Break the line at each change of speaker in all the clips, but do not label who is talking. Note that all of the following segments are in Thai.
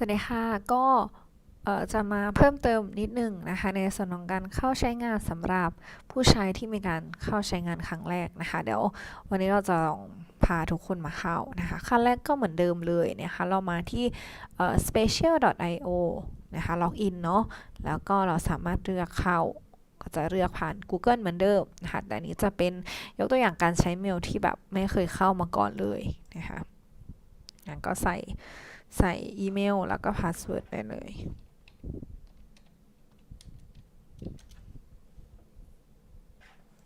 สวัสดีค่ะ ก็จะมาเพิ่มเติมนิดหนึงนะคะ ในส่วนของการเข้าใช้งานสำหรับผู้ใช้ที่มีการเข้าใช้งานครั้งแรกนะคะ เดี๋ยววันนี้เราจะลองพาทุกคนมาเข้านะคะขั้นแรกก็เหมือนเดิมเลยนะคะ เรามาที่ special.io นะคะล็อกอินเนาะแล้วก็เราสามารถเลือกเข้าก็จะเลือกผ่าน Google เหมือนเดิมนะคะแต่นนี้จะเป็นยกตัวอย่างการใช้เมลที่แบบไม่เคยเข้ามาก่อนเลยนะคะงั้นก็ใส่ ใส่อีเมลแล้วก็พาสเวิร์ดได้เลย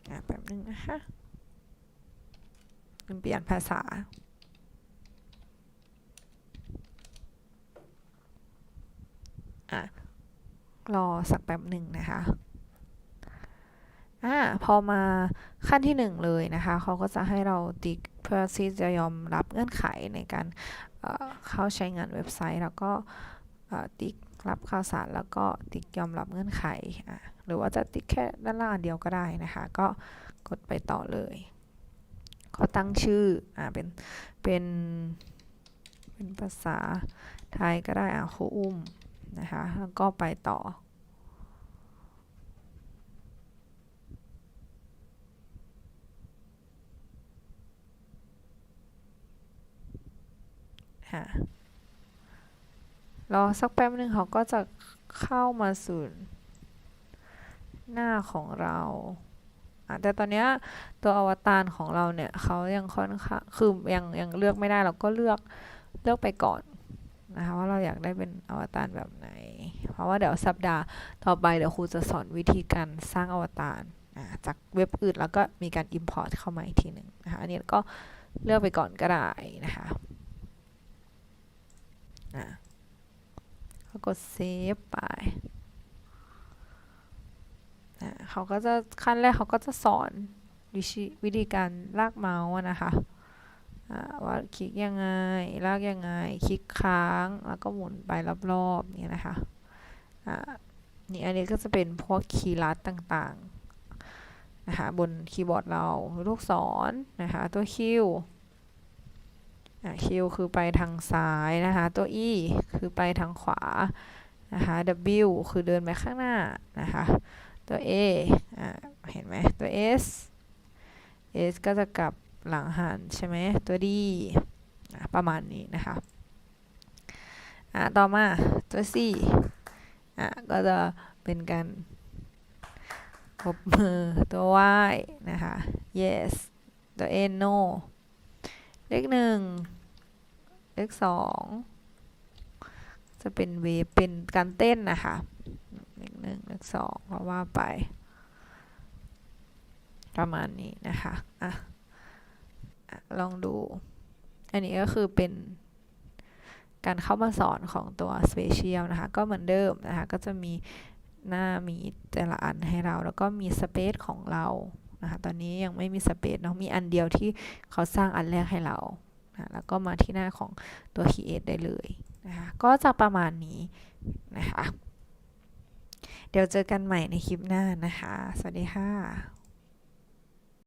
อะแป๊บนึงนะคะเปลี่ยนภาษาอะรอสักแป๊บหนึ่งนะคะ อ่าพอมาขั้นที่หนึ่งเลยนะคะ เขาก็จะให้เราติ๊กเพื่อที่จะยอมรับเงื่อนไขในการเเข้าใช้งานเว็บไซต์ แล้วก็ติ๊กรับข่าวสารแล้วก็ติ๊กยอมรับเงื่อนไข หรือว่าจะติ๊กแค่ด้านล่างเดียวก็ได้นะคะ ก็กดไปต่อเลยก็ตั้งชื่ออ่าเป็นเป็นเป็นภาษาไทยก็ได้อะครูอุ้มนะคะ แล้วก็ไปต่อ ฮะรอสักแป๊บหนึ่งเขาก็จะเข้ามาสู่หน้าของเราแต่ตอนนี้ตัวอวตารของเราเนี่ยเขายังค่อนข้างคือยังยังเลือกไม่ได้เราก็เลือกเลือกไปก่อนนะคะว่าเราอยากได้เป็นอวตารแบบไหน เพราะว่าเดี๋ยวสัปดาห์ต่อไปเดี๋ยวครูจะสอนวิธีการสร้างอวตารจากเว็บอื่นแล้วก็มีการ import เข้ามาอีกทีหนึ่งนะคะอันนี้ก็เลือกไปก่อนก็ได้นะคะ อะเขากดเซฟไปอะเขาก็จะขั้นแรกเขาก็จะสอนวิธีวิธีการลากเมาส์นะคะว่าคลิกยังไง ลากยังไง คลิกค้างแล้วก็หมุนไปรอบๆเนี่ยนะคะอะนี่อันนี้ก็จะเป็นพวกคีย์ลัดต่างๆนะคะบนคีย์บอร์ดเราลูกศรนะคะตัวคิว Q คือไปทางซ้ายนะคะ ตัว E คือไปทางขวานะคะ W คือเดินไปข้างหน้านะคะ ตัว A อะเห็นไหมตัว S S ก็จะกลับหลังหันใช่ไหมตัว D ประมาณนี้นะคะอะต่อมาตัว C อะก็จะเป็นการปรบมือตัว Y นะคะ yes ตัว N no เลขหนึ่งเลขสองจะเป็นเวฟเป็นการเต้นนะคะเลขหนึ่งเลขสองเพราะว่าไป ประมาณนี้นะคะอะลองดู อันนี้ก็คือเป็นการเข้ามาสอนของตัว Special นะคะ ก็เหมือนเดิมนะคะ ก็จะมีหน้ามีแต่ละอันให้เรา แล้วก็มีสเปซของเรา นะคะ ตอนนี้ยังไม่มีสเปซเนาะ มีอันเดียวที่เขาสร้างอันแรกให้เรานะแล้วก็มาที่หน้าของตัว create ได้เลยนะคะ ก็จะประมาณนี้นะคะ เดี๋ยวเจอกันใหม่ในคลิปหน้านะคะ สวัสดีค่ะ